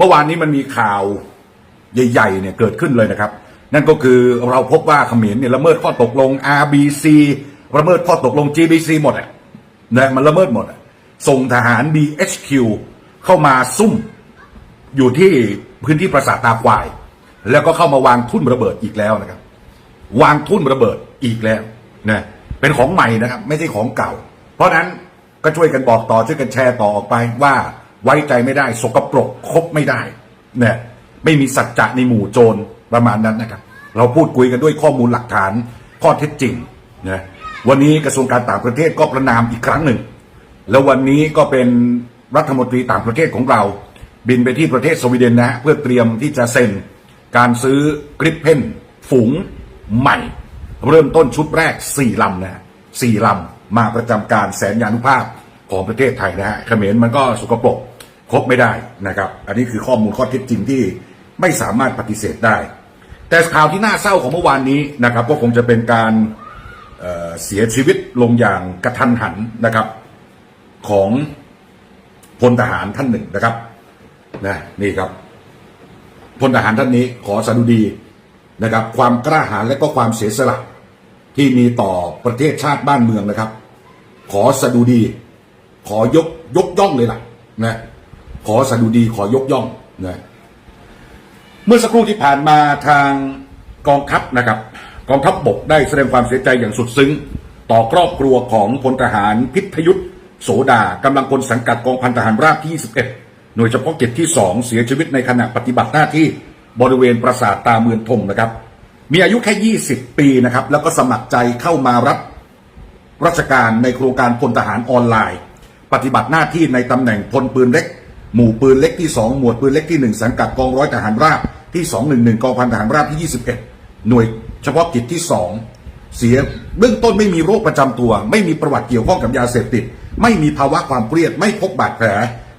เมื่อวานนี้มันมีข่าวใหญ่ๆเนี่ยเกิดขึ้นเลยนะครับ นั่นก็คือเราพบว่าเขมรเนี่ยละเมิดข้อตกลง RBC ละเมิดข้อตกลง GBC หมดอะนะมันละเมิดหมดอะส่งทหาร BHQ เข้ามาซุ่ม อยู่ที่พื้นที่ปราสาทตาควาย แล้วก็เข้ามาวางทุ่นระเบิดอีกแล้วนะครับ วางทุ่นระเบิดอีกแล้วนะเป็นของใหม่นะครับ ไม่ใช่ของเก่า เพราะฉะนั้นก็ช่วยกันบอกต่อช่วยกันแชร์ต่อออกไปว่า ไว้ใจไม่ได้ สกปรกคบไม่ได้เนี่ยไม่มีสัจจะในหมู่โจรประมาณนั้นนะครับ เราพูดคุยกันด้วยข้อมูลหลักฐานข้อเท็จจริงนะวันนี้กระทรวงการต่างประเทศก็ประนามอีกครั้งหนึ่ง แล้ววันนี้ก็เป็นรัฐมนตรีต่างประเทศของเรา บินไปที่ประเทศสวีเดนนะเพื่อเตรียมที่จะเซ็น การซื้อกริปเพนฝูงใหม่ เริ่มต้นชุดแรก 4ลำนะสี่ลำมาประจำการแสนยานุภาพของประเทศไทยนะฮะเขมรมันก็สกปรก ครบไม่ได้นะครับ อันนี้คือข้อมูลข้อเท็จจริงที่ไม่สามารถปฏิเสธได้ แต่ข่าวที่น่าเศร้าของเมื่อวานนี้นะครับ ก็คงจะเป็นการเเสียชีวิตลงอย่างกระทันหันนะครับ ของพลทหารท่านหนึ่งนะครับนะนี่ครับพลทหารท่านนี้ขอสดุดีนะครับ ความกล้าหาญและก็ความเสียสละที่มีต่อประเทศชาติบ้านเมืองนะครับ ขอสดุดี ขอยกยกย่องเลยล่ะนะ ขอสดุดีขอยกย่องนะเมื่อสักครู่ที่ผ่านมาทางกองทัพนะครับ กองทัพบกได้แสดงความเสียใจอย่างสุดซึ้ง ต่อครอบครัวของพลทหารพิทยุทธโสดากำลังพลสังกัดกองพันทหารราบที่ 21 หน่วยเฉพาะกิจที่ 2 เสียชีวิตในขณะปฏิบัติหน้าที่บริเวณปราสาทตาเมืองทงนะครับ มีอายุแค่ 20 ปีนะครับ แล้วก็สมัครใจเข้ามารับราชการในโครงการพลทหารออนไลน์ ปฏิบัติหน้าที่ในตำแหน่งพลปืนเล็ก หมู่ปืนเล็กที่ 2 หมวดปืนเล็กที่ 1 สังกัดกองร้อยทหารราบที่ 211 กองพันทหารราบที่ 21 หน่วยเฉพาะกิจที่ 2 เสียเบื้องต้นไม่มีโรคประจำตัว ไม่มีประวัติเกี่ยวข้องกับยาเสพติด ไม่มีภาวะความเครียด ไม่พบบาดแผล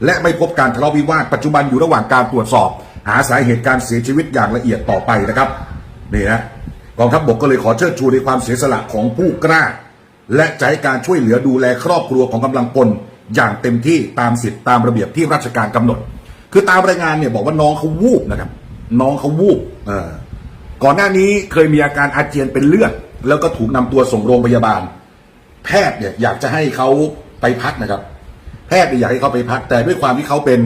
และไม่พบการทะเลาะวิวาทปัจจุบันอยู่ระหว่างการตรวจสอบ หาสาเหตุการเสียชีวิตอย่างละเอียดต่อไปนะครับนี่นะกองทัพบกก็เลยขอเชิดชูในความเสียสละของผู้กล้า และให้การช่วยเหลือดูแลครอบครัวของกำลังพล อย่างเต็มที่ตามสิทธิตามระเบียบที่ราชการกำหนด คือตามรายงานเนี่ยบอกว่าน้องเขาวูบนะครับ น้องเขาวูบก่อนหน้านี้เคยมีอาการอาเจียนเป็นเลือด แล้วก็ถูกนำตัวส่งโรงพยาบาล แพทย์เนี่ยอยากจะให้เขาไปพักนะครับ แพทย์อยากให้เขาไปพัก แต่ด้วยความที่เขาเป็น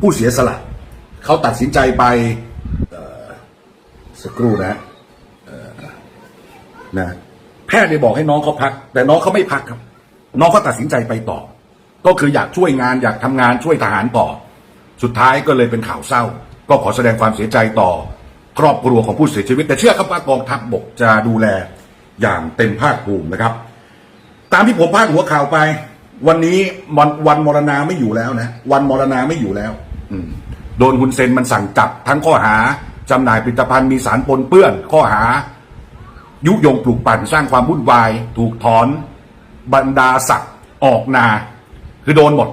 ผู้เสียสละเขาตัดสินใจไปสักครู่นะฮะนะแพทย์ได้บอกให้น้องเขาพัก แต่น้องเขาไม่พักครับ น้องเขาตัดสินใจไปต่อ ก็คืออยากช่วยงานอยากทำงานช่วยทหารต่อ สุดท้ายก็เลยเป็นข่าวเศร้า ก็ขอแสดงความเสียใจต่อ ครอบครัวของผู้เสียชีวิต แต่เชื่อครับว่ากองทัพบกจะดูแลอย่างเต็มภาคภูมินะครับ ตามที่ผมพาดหัวข่าวไป วันนี้วันวันมรณาไม่อยู่แล้วนะ วันมรณาไม่อยู่แล้ว อืโดนคุณเซนมันสั่งจับ ทั้งข้อหาจำหน่ายผลิตภัณฑ์มีสารปนเปื้อน ข้อหา ยุยงปลูกปั่นสร้างความวุ่นวาย ถูกถอน บรรดาศักดิ์ออกนา คือโดนหมด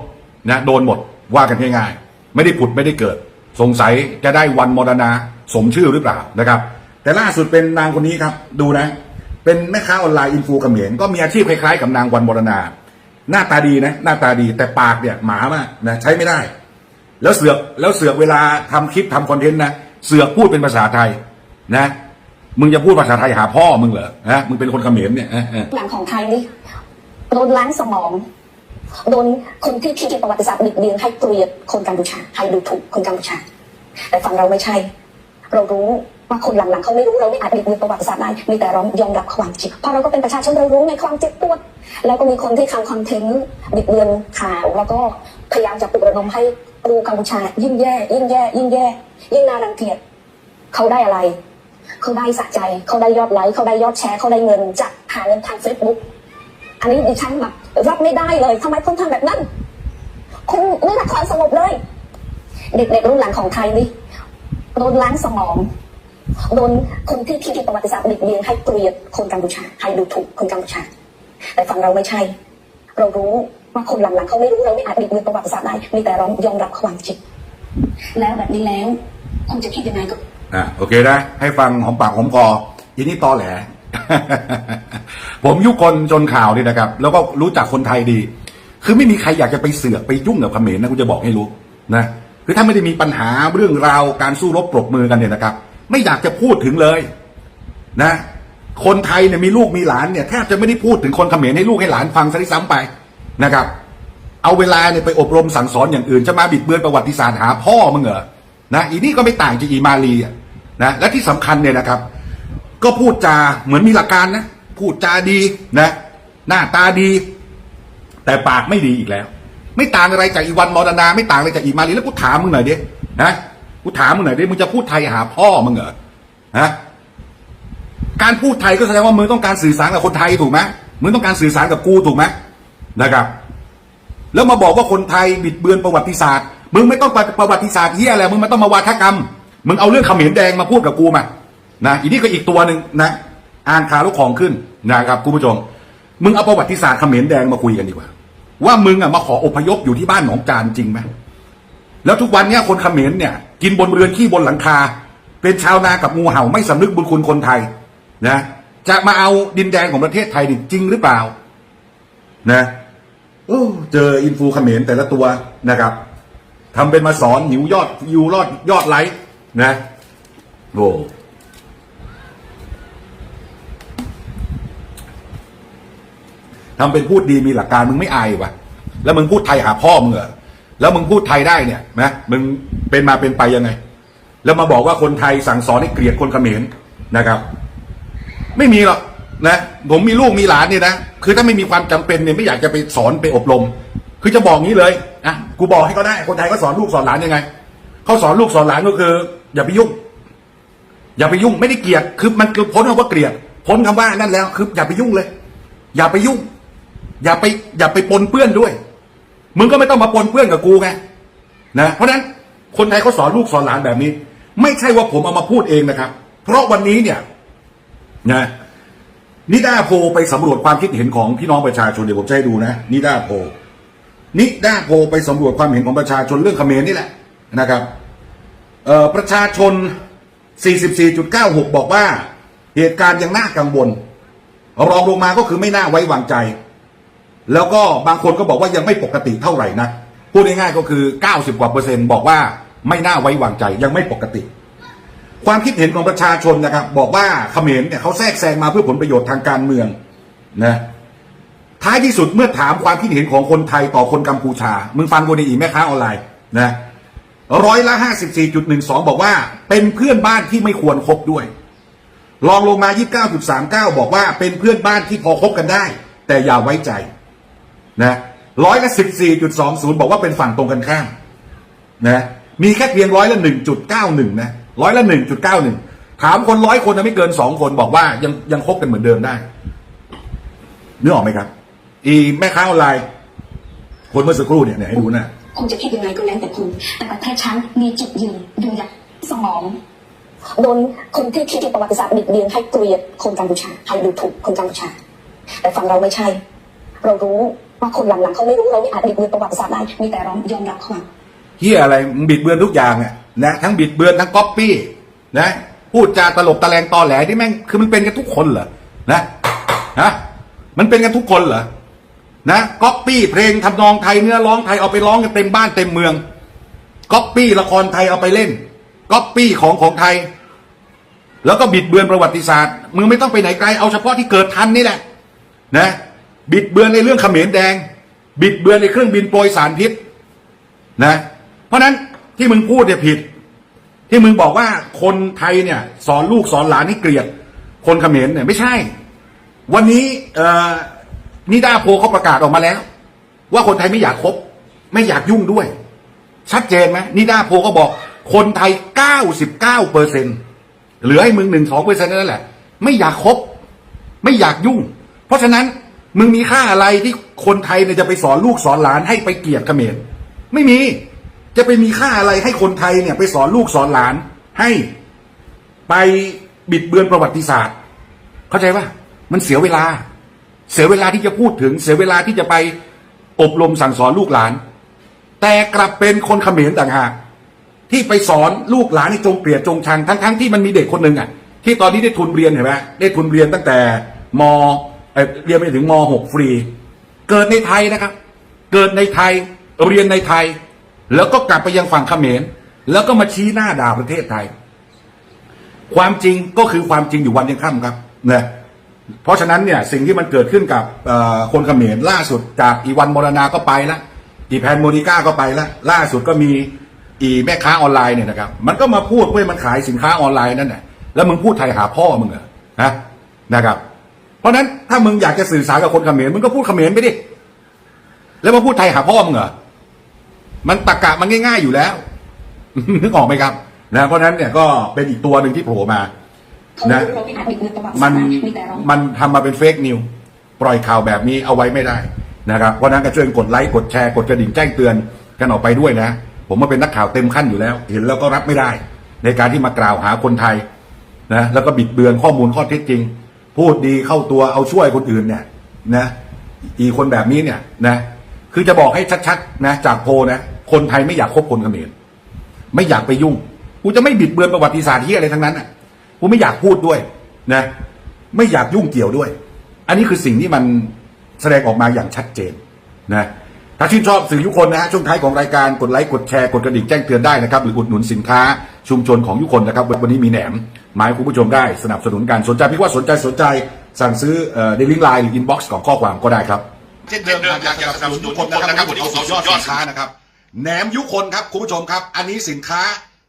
นะโดนหมดว่ากันง่ายๆ ไม่ได้ผุดไม่ได้เกิด สงสัยจะได้วันมรณาสมชื่อหรือเปล่านะครับ แต่ล่าสุดเป็นนางคนนี้ครับดูนะ เป็นแม่ค้าออนไลน์อินฟูเขมรก็มีอาชีพคล้ายๆกับนางวันมรณา หน้าตาดีนะ หน้าตาดีแต่ปากเนี่ยหมามากนะใช้ไม่ได้ แล้วเสือกแล้วเสือกเวลาทำคลิปทำคอนเทนต์นะเสือกพูดเป็นภาษาไทยนะมึงจะพูดภาษาไทยหาพ่อมึงเหรอฮะมึงเป็นคนเขมรเนี่ยหลังของไทยนี่โดนล้างสมอง โดนคนที่คิดประวัติศาสตร์บิดเบียนให้เกลียดคนกัมพูชาให้ดูถูกคนกัมพูชา แต่ฝั่งเราไม่ใช่ เรารู้ว่าคนหลังๆเขาไม่รู้เราไม่อาจบิดเบือนประวัติศาสตร์ได้มีแต่เรายอมรับความจริงเพราะเราก็เป็นประชาชนเรารู้ในความเจ็บปวดแล้วก็มีคนที่ทำคอนเทนต์บิดเบือนข่าวแล้วก็พยายามจะปลุกระดมให้ดูกัมพูชา ยิ่งแย่ยิ่งแย่ ยิ่งแย่ ยิ่งน่ารังเกียจเขาได้อะไรเขาได้สะใจเขาได้ยอดไลค์เขาได้ยอดแชร์เขาได้เงินจากหาเงินทางเฟซบุ๊ก อันนี้ดิฉันแบบรับไม่ได้เลยทำไมคุณทำแบบนั้น คุณไม่รักความสงบเลย เด็กๆรุ่นหลังของไทยนี่โดนล้างสมองโดนคนที่คิดประวัติศาสตร์บิดเบียนให้เกลียดคนกัมพูชาให้ดูถูกคนกัมพูชา แต่ฝั่งเราไม่ใช่ เรารู้ว่าคนหลังๆเขาไม่รู้เราไม่อาจบิดเบือนประวัติศาสตร์ได้มีแต่เรายอมรับความจริงแล้วแบบนี้แล้วคุณจะคิดยังไงก็อะโอเคนะให้ฟังหอมปากหอมคออีนี่ตอแหล ผมยุคนจนข่าวนี่นะครับ แล้วก็รู้จักคนไทยดี คือไม่มีใครอยากจะไปเสือกไปยุ่งกับเขมรนะกูจะบอกให้รู้นะคือถ้าไม่ได้มีปัญหาเรื่องราวการสู้รบปรบมือกันเนี่ยนะครับ ไม่อยากจะพูดถึงเลยนะ คนไทยเนี่ยมีลูกมีหลานเนี่ยแทบจะไม่ได้พูดถึงคนเขมรให้ลูกให้หลานฟังซะด้วยซ้ำไปนะครับ เอาเวลาเนี่ยไปอบรมสั่งสอนอย่างอื่นจะมาบิดเบือนประวัติศาสตร์หาพ่อมึงเหรอนะอีนี่ก็ไม่ต่างจากอีมาลีนะและที่สำคัญเนี่ยนะครับ ก็พูดจาเหมือนมีหลักการนะ พูดจาดีนะ หน้าตาดี แต่ปากไม่ดีอีกแล้ว ไม่ต่างอะไรจากอีวันมอดนา ไม่ต่างอะไรจากอีมาลีแล้วกูถามมึงหน่อยดินะกูถามมึงหน่อยดิมึงจะพูดไทยหาพ่อมึงเหรอฮะการพูดไทยก็แสดงว่ามึงต้องการสื่อสารกับคนไทยถูกไหมมึงต้องการสื่อสารกับกูถูกไหมนะครับ แล้วมาบอกว่าคนไทยบิดเบือนประวัติศาสตร์ มึงไม่ต้องประวัติศาสตร์เฮียอะไรมึงไม่ต้องมาวาทกรรม มึงเอาเรื่องเขมรแดงมาพูดกับกูมานะอีนี่ก็อีกตัวหนึ่งนะ อ่านข่าวแล้วของขึ้นนะครับคุณผู้ชม มึงเอาประวัติศาสตร์เขมรแดงมาคุยกันดีกว่า ว่ามึงอะมาขออพยพอยู่ที่บ้านหนองจานจริงไหมแล้วทุกวันเนี้ยคนเขมรเนี่ย กินบนเรือนขี้บนหลังคา เป็นชาวนากับงูเห่าไม่สำนึกบุญคุณคนไทยนะจะมาเอาดินแดนของประเทศไทยนี่จริงหรือเปล่า นะโอ้เจออินฟูเขมรแต่ละตัวนะครับทำเป็นมาสอนหิวยอดยูรอดยอดไลค์นะโอ้ ทำเป็นพูดดีมีหลักการมึงไม่อายวะแล้วมึงพูดไทยหาพ่อมึงเหรอแล้วมึงพูดไทยได้เนี่ยนะมึงเป็นมาเป็นไปยังไง แล้วมาบอกว่าคนไทยสั่งสอนให้เกลียดคนเขมรนะครับ ไม่มีหรอกนะผมมีลูกมีหลานเนี่ยนะคือถ้าไม่มีความจำเป็นเนี่ยไม่อยากจะไปสอนไปอบรม คือจะบอกงี้เลยอะกูบอกให้ก็ได้คนไทยก็สอนลูกสอนหลานยังไงเขาสอนลูกสอนหลานก็คือ อย่าไปยุ่ง อย่าไปยุ่งไม่ได้เกลียดคือมันคือพ้นคำว่าเกลียดพ้นคำว่านั่นแล้ว คืออย่าไปยุ่งเลย อย่าไปยุ่ง อย่าไปอย่าไปปนเปื้อนด้วย มึงก็ไม่ต้องมาปนเปื้อนกับกูไงนะเพราะฉะนั้นคนไทยเขาสอนลูกสอนหลานแบบนี้ ไม่ใช่ว่าผมเอามาพูดเองนะครับ เพราะวันนี้เนี่ยนะนิดาโพไปสำรวจความคิดเห็นของพี่น้องประชาชนเดี๋ยวผมจะให้ดูนะนิดาโพนิดาโพไปสำรวจความเห็นของประชาชนเรื่องเขมรนี่แหละนะครับเอ่อประชาชน 44.96 บอกว่า เหตุการณ์ยังน่ากังวลรองลงมาก็คือไม่น่าไว้วางใจ แล้วก็บางคนก็บอกว่ายังไม่ปกติเท่าไหร่นะพูดง่ายๆก็คือ 90 กว่าเปอร์เซ็นต์บอกว่าไม่น่าไว้วางใจยังไม่ปกติ ความคิดเห็นของประชาชนนะครับบอกว่าเขมรเนี่ยเขาแทรกแซงมาเพื่อผลประโยชน์ทางการเมืองนะท้ายที่สุดเมื่อถามความคิดเห็นของคนไทยต่อคนกัมพูชา มึงฟังกูในอีแม่ค้าออนไลน์นะร้อยละห้าสิบสี่จุดหนึ่งสองบอกว่า เป็นเพื่อนบ้านที่ไม่ควรคบด้วยลองลงมายี่สิบเก้าจุดสามเก้าบอกว่าเป็นเพื่อนบ้านที่พอคบกันได้ แต่อย่าไว้ใจ นะร้อยละสิบสี่จุดสองศูนย์บอกว่าเป็นฝั่งตรงกันข้ามนะมีแค่เพียงร้อยละหนึ่งจุดเก้าหนึ่งนะร้อยละหนึ่งจุดเก้าหนึ่งถามคนร้อยคนนะไม่เกินสองคนบอกว่ายังยังคบกันเหมือนเดิมได้นึกออกไหมครับ อีแม่ค้าออนไลน์คนเมื่อสักครู่เนี่ยเนี่ยให้ดูนะคุณจะคิดยังไงก็แล้วแต่คุณ แต่ประเทศฉันมีจุดยืนยืนหยัดสมองโดนคนที่คิดประวัติศาสตร์บิดเบียนให้เกลียดคนกัมพูชาให้ดูถูกคนกัมพูชา แต่ฝั่งเราไม่ใช่ เรารู้ ว่าคนหลังๆเขาไม่รู้เราไม่อาจบิดเบือนประวัติศาสตร์ได้มีแต่เรายอมรับความเฮียอะไรมึงบิดเบือนทุกอย่างอะนะทั้งบิดเบือนทั้งก๊อปปี้นะพูดจาตลบตะแลงตอแหลที่แม่งคือมันเป็นกันทุกคนเหรอนะนะมันเป็นกันทุกคนเหรอนะก๊อปปี้เพลงทำนองไทยเนื้อร้องไทยเอาไปร้องกันเต็มบ้านเต็มเมืองก๊อปปี้ละครไทยเอาไปเล่นก๊อปปี้ของของไทย แล้วก็บิดเบือนประวัติศาสตร์มึงไม่ต้องไปไหนไกลเอาเฉพาะที่เกิดทันนี่แหละ นะ บิดเบือนในเรื่องเขมรแดง บิดเบือนในเครื่องบินโปรยสารพิษนะ เพราะฉะนั้นที่มึงพูดเนี่ยผิด ที่มึงบอกว่าคนไทยเนี่ย สอนลูกสอนหลานให้เกลียด คนเขมรเนี่ยไม่ใช่ วันนี้นิดาโพเขาประกาศออกมาแล้ว ว่าคนไทยไม่อยากคบ ไม่อยากยุ่งด้วย ชัดเจนไหมนิดาโพก็บอก คนไทย 99เปอร์เซ็นเหลือให้มึงหนึ่งสองเปอร์เซ็นนั่นแหละ ไม่อยากคบ ไม่อยากยุ่ง เพราะฉะนั้น มึงมีค่าอะไรที่คนไทยเนี่ยจะไปสอนลูกสอนหลานให้ไปเกลียดเขมรไม่มี จะไปมีค่าอะไรให้คนไทยเนี่ย ไปสอนลูกสอนหลาน ให้ไปบิดเบือนประวัติศาสตร์ เข้าใจป่ะมันเสียเวลา เสียเวลาที่จะพูดถึง เสียเวลาที่จะไปอบรมสั่งสอนลูกหลาน แต่กลับเป็นคนเขมรต่างหากที่ไปสอนลูกหลานให้จงเกลียดจงชังทั้งๆที่มันมีเด็กคนหนึ่งอะ ที่ตอนนี้ได้ทุนเรียนเห็นไหมได้ทุนเรียนตั้งแต่ม เอ่อเรียนไปถึงมหกฟรี เกิดในไทยนะครับ เกิดในไทยเรียนในไทย แล้วก็กลับไปยังฝั่งเขมรแล้วก็มาชี้หน้าด่าประเทศไทย ความจริงก็คือความจริงอยู่วันยังค่ำครับนะเพราะฉะนั้นเนี่ยสิ่งที่มันเกิดขึ้นกับคนเขมรล่าสุดจากอีวันมรณาก็ไปละอีแพนโมนิก้าก็ไปละล่าสุดก็มีอีแม่ค้าออนไลน์เนี่ยนะครับ มันก็มาพูดเว้ยมันขายสินค้าออนไลน์นั่นแหละแล้วมึงพูดไทยหาพ่อมึงเหรอนะนะครับ เพราะนั้นถ้ามึงอยากจะสื่อสารกับคนเขมรมึงก็พูดเขมรไปดิแล้วมาพูดไทยหาพ่อมึงเหรอมันตะกะมันง่าย ๆอยู่แล้วนึกออกไหมครับนะเพราะนั้นเนี่ยก็เป็นอีกตัวหนึ่งที่โผล่มานะเราไม่อาจบิดเบือนประวัติศาสตมันมันทำมาเป็นเฟกนิวปล่อยข่าวแบบนี้เอาไว้ไม่ได้นะครับเพราะฉะนั้นก็ช่วยกดไลค์กดแชร์กดกระดิ่งแจ้งเตือนกันออกไปด้วยนะ ผมมาเป็นนักข่าวเต็มขั้นอยู่แล้ว เห็นแล้วก็รับไม่ได้ ในการที่มากล่าวหาคนไทยนะแล้วก็บิดเบือนข้อมูลข้อเท็จจริง พูดดีเข้าตัวเอาช่วยคนอื่นเนี่ยนะอีคนแบบนี้เนี่ยนะคือจะบอกให้ชัดๆนะจากโพนะคนไทยไม่อยากคบคนเขมรไม่อยากไปยุ่งกูจะไม่บิดเบือนประวัติศาสตร์ที่อะไรทั้งนั้นอะกูไม่อยากพูดด้วยนะ ไม่อยากยุ่งเกี่ยวด้วย อันนี้คือสิ่งที่มันแสดงออกมาอย่างชัดเจนนะ ถ้าชื่นชอบสื่อยุคนนะฮะช่วงท้ายของรายการกดไลค์กดแชร์กดกระดิ่งแจ้งเตือนได้นะครับหรืออุดหนุนสินค้าชุมชนของยุคนนะครับวันนี้มีแหนมหมายคุณผู้ชมได้สนับสนุนการสนใจพี่ว่าสนใจสนใจสั่งซื้อเอ่อในลิงก์ไลน์หรืออินบ็อกซ์ของข้อความก็ได้ครับเช่นเดิมอยากจะสนับสนุนทุกคนนะครับวันนี้เอาสุดยอดสินค้านะครับแหนมยุคนครับคุณผู้ชมครับ อันนี้สินค้า